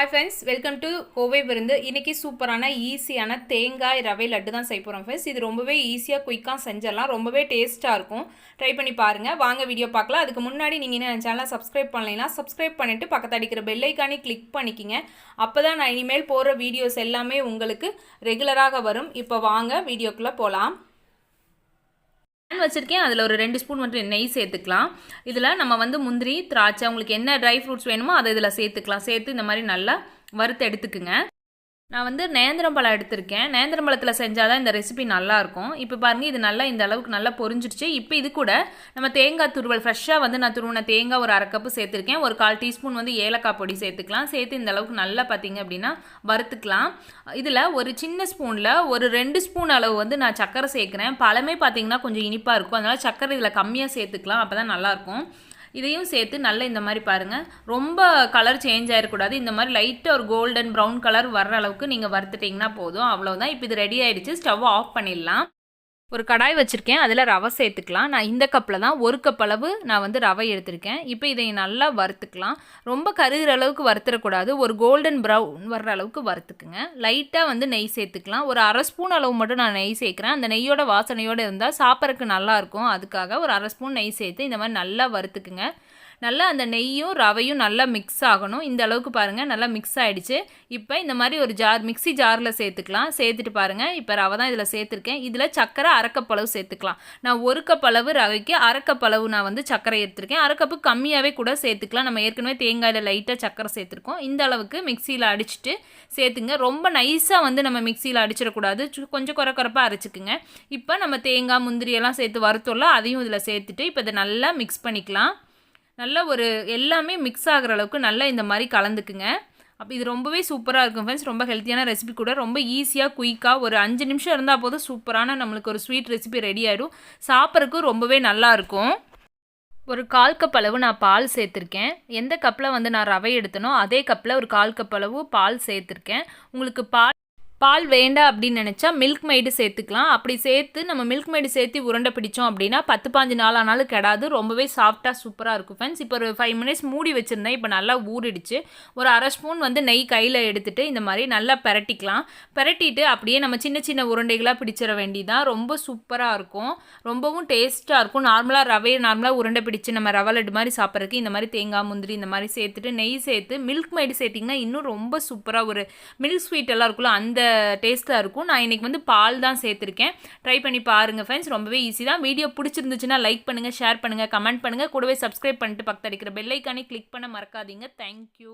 Hi friends welcome to Kovai Virundhu. இன்றைக்கி சூப்பரான ஈஸியான தேங்காய் ரவை லட்டு தான் செய்ய போகிறோம் ஃப்ரெண்ட்ஸ் இது ரொம்பவே ஈஸியாக குயிக்காக செஞ்சிடலாம். ரொம்பவே டேஸ்ட்டாக இருக்கும். ட்ரை பண்ணி பாருங்கள் வாங்க வீடியோ பார்க்கலாம். அதுக்கு முன்னாடி நீங்கள் என்ன என் சேனலை சப்ஸ்கிரைப் பண்ணலைன்னா சப்ஸ்கிரைப் பண்ணிவிட்டு பக்கத்து அடிக்கிற பெல்லைக்கானே கிளிக் பண்ணிக்கிங்க. அப்போ தான் நான் இனிமேல் போகிற வீடியோஸ் எல்லாமே உங்களுக்கு ரெகுலராக வரும். இப்போ வாங்க வீடியோக்குள்ளே போகலாம் பேன் வச்சுருக்கேன். அதில் ஒரு ரெண்டு ஸ்பூன் மட்டும் நெய் சேர்த்துக்கலாம். இதில் நம்ம வந்து முந்திரி திராட்சை உங்களுக்கு என்ன ட்ரை ஃப்ரூட்ஸ் வேணுமோ அதை இதில் சேர்த்துக்கலாம். சேர்த்து இந்த மாதிரி நல்லா வறுத்து எடுத்துக்குங்க. நான் வந்து நேந்திரம் பழம் எடுத்திருக்கேன். நேந்திரம் பழத்தில் செஞ்சால் தான் இந்த ரெசிபி நல்லாயிருக்கும். இப்போ பாருங்கள் இது நல்லா இந்த அளவுக்கு நல்லா பொரிஞ்சிடுச்சு இப்போ இது கூட நம்ம தேங்காய் துருவல் ஃப்ரெஷ்ஷாக வந்து நான் துருவின தேங்காய் ஒரு அரை கப்பு சேர்த்துருக்கேன். ஒரு கால் டீஸ்பூன் வந்து ஏலக்காய் பொடி சேர்த்துக்கலாம். சேர்த்து இந்த அளவுக்கு நல்லா பார்த்தீங்க அப்படின்னா வறுத்துக்கலாம். இதில் ஒரு சின்ன ஸ்பூனில் ஒரு ரெண்டு ஸ்பூன் அளவு வந்து நான் சக்கரை சேர்க்குறேன். பழமே பார்த்தீங்கன்னா கொஞ்சம் இனிப்பாக இருக்கும். அதனால் சக்கரை இதில் கம்மியாக சேர்த்துக்கலாம். அப்போ தான் நல்லாயிருக்கும். இதையும் சேர்த்து நல்லா இந்த மாதிரி பாருங்கள் ரொம்ப கலர் சேஞ்ச் ஆகிடக்கூடாது இந்த மாதிரி லைட்டாக ஒரு கோல்டன் ப்ரௌன் கலர் வர்ற அளவுக்கு நீங்கள் வறுத்துட்டிங்கன்னா போதும். அவ்வளோதான் இப்போ இது ரெடி ஆகிடுச்சு ஸ்டவ் ஆஃப் பண்ணிடலாம். ஒரு கடாய் வச்சுருக்கேன் அதில் ரவை சேர்த்துக்கலாம். நான் இந்த கப்பில் தான் ஒரு கப் அளவு நான் வந்து ரவை எடுத்திருக்கேன். இப்போ இதை நல்லா வறுத்துக்கலாம். ரொம்ப கருகிற அளவுக்கு வறுத்துடக்கூடாது ஒரு கோல்டன் ப்ரௌன் வர்ற அளவுக்கு வறுத்துக்குங்க. லைட்டாக வந்து நெய் சேர்த்துக்கலாம். ஒரு அரை ஸ்பூன் அளவு மட்டும் நான் நெய் சேர்க்குறேன். அந்த நெய்யோட வாசனையோடு இருந்தால் சாப்பிட்றதுக்கு நல்லாயிருக்கும் அதுக்காக ஒரு அரை ஸ்பூன் நெய் சேர்த்து இந்த மாதிரி நல்லா வறுத்துக்குங்க. நல்லா அந்த நெய்யும் ரவையும் நல்லா மிக்ஸ் ஆகணும். இந்த அளவுக்கு பாருங்கள் நல்லா மிக்ஸ் ஆகிடுச்சு இப்போ இந்த மாதிரி ஒரு ஜார் மிக்ஸி ஜாரில் சேர்த்துக்கலாம். சேர்த்துட்டு பாருங்கள் இப்போ ரவை தான் இதில் சேர்த்துருக்கேன். இதில் சக்கரை அரைக்கப்பளவு சேர்த்துக்கலாம். நான் ஒரு கப் அளவு ரவைக்கு அரைக்கப்பளவு நான் வந்து சக்கரை எடுத்துருக்கேன். அரைக்கப்பு கம்மியாகவே கூட சேர்த்துக்கலாம். நம்ம ஏற்கனவே தேங்காயில் லைட்டாக சக்கரை சேர்த்துருக்கோம். இந்த அளவுக்கு மிக்சியில் அடிச்சுட்டு சேர்த்துங்க. ரொம்ப நைஸாக வந்து நம்ம மிக்சியில் அடிச்சிடக்கூடாது. கொஞ்சம் குறை குறைப்பாக அரைச்சிக்குங்க. இப்போ நம்ம தேங்காய் முந்திரியெல்லாம் சேர்த்து வறுத்தோம்ல அதையும் இதில் சேர்த்துட்டு இப்போ இதை நல்லா மிக்ஸ் பண்ணிக்கலாம். நல்ல ஒரு எல்லாமே மிக்ஸ் ஆகிற அளவுக்கு நல்லா இந்த மாதிரி கலந்துக்குங்க. அப்போ இது ரொம்பவே சூப்பராக இருக்கும் ஃப்ரெண்ட்ஸ் ரொம்ப ஹெல்த்தியான ரெசிபி கூட. ரொம்ப ஈஸியாக குயிக்காக ஒரு அஞ்சு நிமிஷம் இருந்தால் போதும் சூப்பரான நம்மளுக்கு ஒரு ஸ்வீட் ரெசிபி ரெடி ஆகிடும் சாப்பிட்றதுக்கும் ரொம்பவே நல்லாயிருக்கும் ஒரு கால் கப் அளவு நான் பால் சேர்த்துருக்கேன். எந்த கப்பில் வந்து நான் ரவை எடுத்தனோ அதே கப்பில் ஒரு கால் கப் அளவு பால் சேர்த்துருக்கேன். உங்களுக்கு பால் பால் வேண்டாம் அப்படின்னு நினச்சா மில்க் மைடு சேர்த்துக்கலாம். அப்படி சேர்த்து நம்ம மில்க் மைடு சேர்த்து உருண்டை பிடிச்சோம் அப்படின்னா பத்து பாஞ்சு நாள் ஆனாலும் கிடாது. ரொம்பவே சாஃப்டாக சூப்பராக இருக்கும் ஃப்ரெண்ட்ஸ் இப்போ ஒரு ஃபைவ் மினிட்ஸ் மூடி வச்சுருந்தேன். இப்போ நல்லா ஊறிடுச்சு. ஒரு அரை ஸ்பூன் வந்து நெய் கையில் எடுத்துகிட்டு இந்த மாதிரி நல்லா பரட்டிக்கலாம். பரட்டிட்டு அப்படியே நம்ம சின்ன சின்ன உருண்டைகளாக பிடிச்சிட வேண்டியதான் ரொம்ப சூப்பராக இருக்கும். ரொம்பவும் டேஸ்ட்டாக இருக்கும். நார்மலாக ரவையை நார்மலாக உருண்டை பிடிச்சி நம்ம ரவை லட்டு மாதிரி சாப்பிட்றதுக்கு இந்த மாதிரி தேங்காய் முந்திரி இந்த மாதிரி சேர்த்துட்டு நெய் சேர்த்து மில்க் மைடு சேர்த்திங்கன்னா இன்னும் ரொம்ப சூப்பராக ஒரு மில்க் ஸ்வீட் எல்லாம் இருக்குல்ல அந்த டேஸ்ட்டாக இருக்கும். நான் இன்றைக்கி வந்து பால் தான் சேர்த்துருக்கேன். ட்ரை பண்ணி பாருங்கள் ஃப்ரெண்ட்ஸ் ரொம்பவே ஈஸி தான். வீடியோ பிடிச்சிருந்துச்சுன்னா லைக் பண்ணுங்கள் ஷேர் பண்ணுங்கள் கமெண்ட் பண்ணுங்கள் கூடவே சப்ஸ்கிரைப் பண்ணிட்டு பக்கத்தில் அடிக்கிற பெல்லைக்கானே கிளிக் பண்ண மறக்காதீங்க. தேங்க்யூ